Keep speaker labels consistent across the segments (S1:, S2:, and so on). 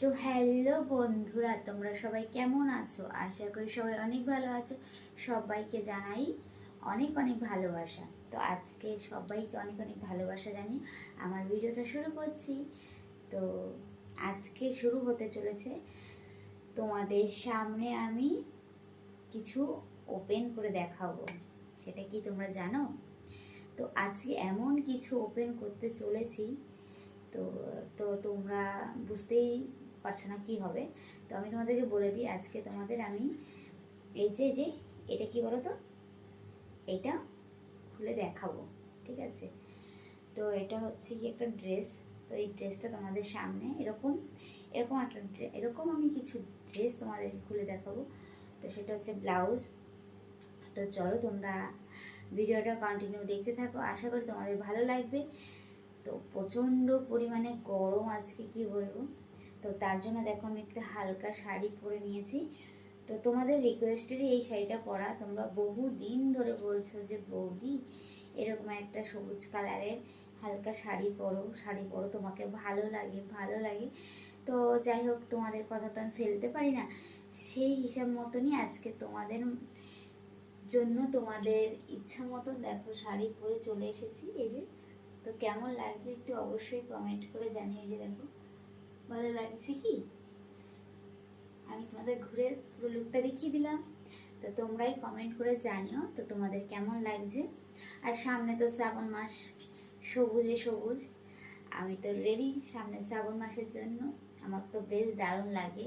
S1: তো হ্যালো বন্ধুরা, তোমরা সবাই কেমন আছো? আশা করি সবাই অনেক ভালো আছো। সবাইকে জানাই অনেক অনেক ভালোবাসা। তো আজকে সবাইকে অনেক অনেক ভালোবাসা জানি আমার ভিডিওটা শুরু করছি। তো আজকে শুরু হতে চলেছে। তোমাদের সামনে আমি কিছু ওপেন করে দেখাবো। সেটা কি তোমরা জানো? তো আজকে এমন কিছু ওপেন করতে চলেছি। তো তো তোমরা বুঝতেই পারছ না কি হবে? তো আমি তোমাদেরকে বলে দিই, আজকে তোমাদের আমি এই যে যে, এটা কি বলো তো এটা খুলে দেখাবো, ঠিক আছে? তো এটা হচ্ছে কি একটা ড্রেস, তো এই ড্রেসটা তোমাদের সামনে এরকম এরকম একটা এরকম আমি কিছু ড্রেস তোমাদেরকে খুলে দেখাবো। তো সেটা হচ্ছে ব্লাউজ। তো চলো তোমরা ভিডিওটা কন্টিনিউ দেখতে থাকো। আশা করি তোমাদের ভালো লাগবে। তো প্রচণ্ড পরিমাণে গরম আজকে, কি বলব? তো তার জন্য দেখো আমি একটা হালকা শাড়ি পরে নিয়েছি। তো তোমাদের রিকোয়েস্টেরই এই শাড়িটা পরা। তোমরা বহু দিন ধরে বলছো যে, বৌদি, এরকম একটা সবুজ কালারের হালকা শাড়ি পরো শাড়ি পরো, তোমাকে ভালো লাগে ভালো লাগে। তো যাই হোক, তোমাদের কথা তো আমি ফেলতে পারি না। সেই হিসাব মতনই আজকে তোমাদের জন্য তোমাদের ইচ্ছা মতো দেখো শাড়ি পরে চলে এসেছি। এই যে, তো কেমন লাগছে একটু অবশ্যই কমেন্ট করে জানিয়ে যে দেখো। ভালো লাগছে কি? আমি তোমাদের ঘুরে পুরো লুকটা দেখিয়ে দিলাম। তো তোমরাই কমেন্ট করে জানিও তো তোমাদের কেমন লাগছে। আর সামনে তো শ্রাবণ মাস, সবুজে সবুজ। আমি তো রেডি সামনে শ্রাবণ মাসের জন্য। আমার তো বেশ দারুণ লাগে।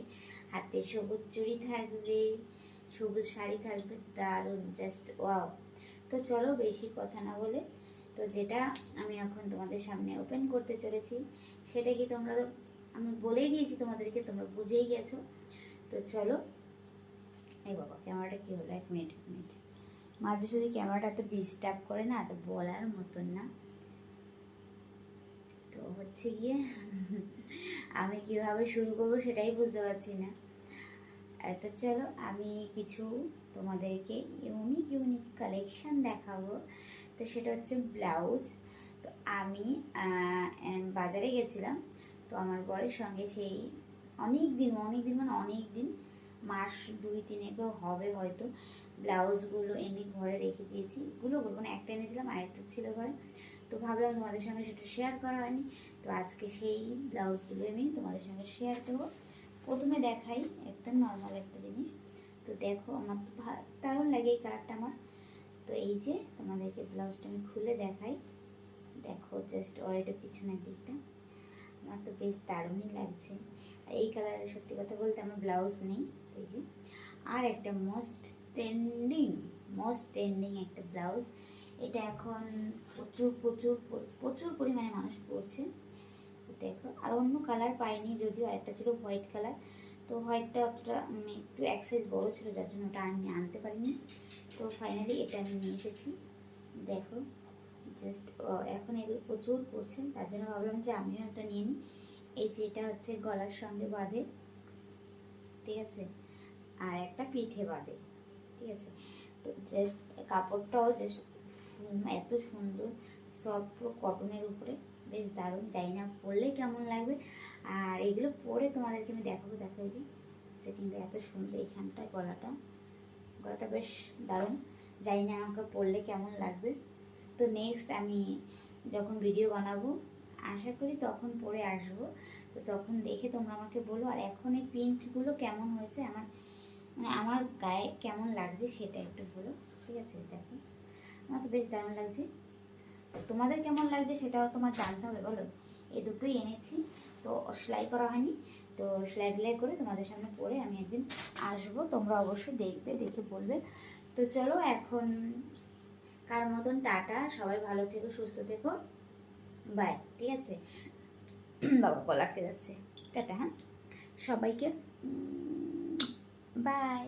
S1: হাতে সবুজ চুড়ি থাকবে, সবুজ শাড়ি থাকবে, দারুণ জাস্ট ওয়াও তো চলো বেশি কথা না বলে। তো যেটা আমি এখন তোমাদের সামনে ওপেন করতে চলেছি, সেটা কি তোমরা তো আমি বলেই দিয়েছি তোমাদেরকে, তোমরা বুঝেই গেছো। তো চলো। এই বাবা, ক্যামেরাটা কী হলো? এক মিনিট এক মিনিট। মাঝে সাঝে ক্যামেরাটা এত ডিস্টার্ব করে না তো বলার মতন না। তো হচ্ছে গিয়ে, আমি কীভাবে শুরু করব সেটাই বুঝতে পারছি না। তো চলো, আমি কিছু তোমাদেরকে ইউনিক ইউনিক কালেকশন দেখাবো। তো সেটা হচ্ছে ব্লাউজ। তো আমি বাজারে গেছিলাম। তো আমার বরের সঙ্গে সেই অনেক দিন অনেক দিন মানে অনেক দিন, মাস দুই তিনেকেও হবে হয়তো, ব্লাউজগুলো এনে ঘরে রেখে দিয়েছি। এগুলো বলব না, একটা এনেছিলাম, আরেকটা ছিল ঘরে। তো ভাবলাম তোমাদের সঙ্গে সেটা শেয়ার করা হয়নি। তো আজকে সেই ব্লাউজগুলো আমি তোমাদের সঙ্গে শেয়ার করব। প্রথমে দেখাই একদম নর্মাল একটা জিনিস। তো দেখো, আমার তো দারুণ লাগে এই কালারটা আমার। তো এই যে তোমাদেরকে ব্লাউজটা আমি খুলে দেখাই। দেখো জাস্ট ওয়েটের পিছনের দিকটা। আমার তো বেশ দারুণই লাগছে। আর এই কালারের সত্যি কথা বলতে আমার ব্লাউজ নেই, এই যে। আর একটা মোস্ট ট্রেন্ডিং মোস্ট ট্রেন্ডিং একটা ব্লাউজ এটা এখন প্রচুর প্রচুর প্রচুর পরিমাণে মানুষ পরছে। দেখো, আর অন্য কালার পাইনি যদিও আরেকটা ছিল হোয়াইট কালার তো হোয়াইটটা অতটা একটু এক সাইজ বড়ো ছিল, যার জন্য ওটা আমি আনতে পারিনি। তো ফাইনালি এটা আমি নিয়ে এসেছি। দেখো। জাস্ট এখন এগুলো প্রচুর পড়ছে তার জন্য ভাবলাম যে আমিও একটা নিয়ে নিই। এই যে এটা হচ্ছে গলার সঙ্গে বাঁধে, ঠিক আছে? আর একটা পিঠে বাঁধে, ঠিক আছে? তো জাস্ট কাপড়টাও জাস্ট এত সুন্দর সফট পুরো কটনের উপরে, বেশ দারুণ জানি না পরলে কেমন লাগবে। আর এগুলো পরে তোমাদেরকে আমি দেখাবো দেখাবো যে সেটিংটা এত সুন্দর, এখানটায় গলাটা গলাটা বেশ দারুণ জানি না আমাকে পরলে কেমন লাগবে। তো নেক্সট আমি যখন ভিডিও বানাবো, আশা করি তখন পরে আসব। তো তখন দেখে তোমরা আমাকে বলো, আর এখন এই প্রিন্টগুলো কেমন হয়েছে? আমার মানে আমার গায়ে কেমন লাগছে সেটা একটু বলো, ঠিক আছে? দেখো, আমার তো বেশ দারুণ লাগছে। তোমাদের কেমন লাগছে সেটাও তোমার জানতে হবে, বলো? এই দুটোই এনেছি, তো সেলাই করা হয়নি। তো সেলাই টেলাই করে তোমাদের সামনে পরে আমি একদিন আসব, তোমরা অবশ্যই দেখবে, দেখে বলবে। তো চলো এখন কার মতন, টাটা, সবাই ভালো থেকো, সুস্থ থেকো। বাই ঠিক আছে? বাবা গলা আটকে যাচ্ছে। টাটা হ্যাঁ? সবাইকে বাই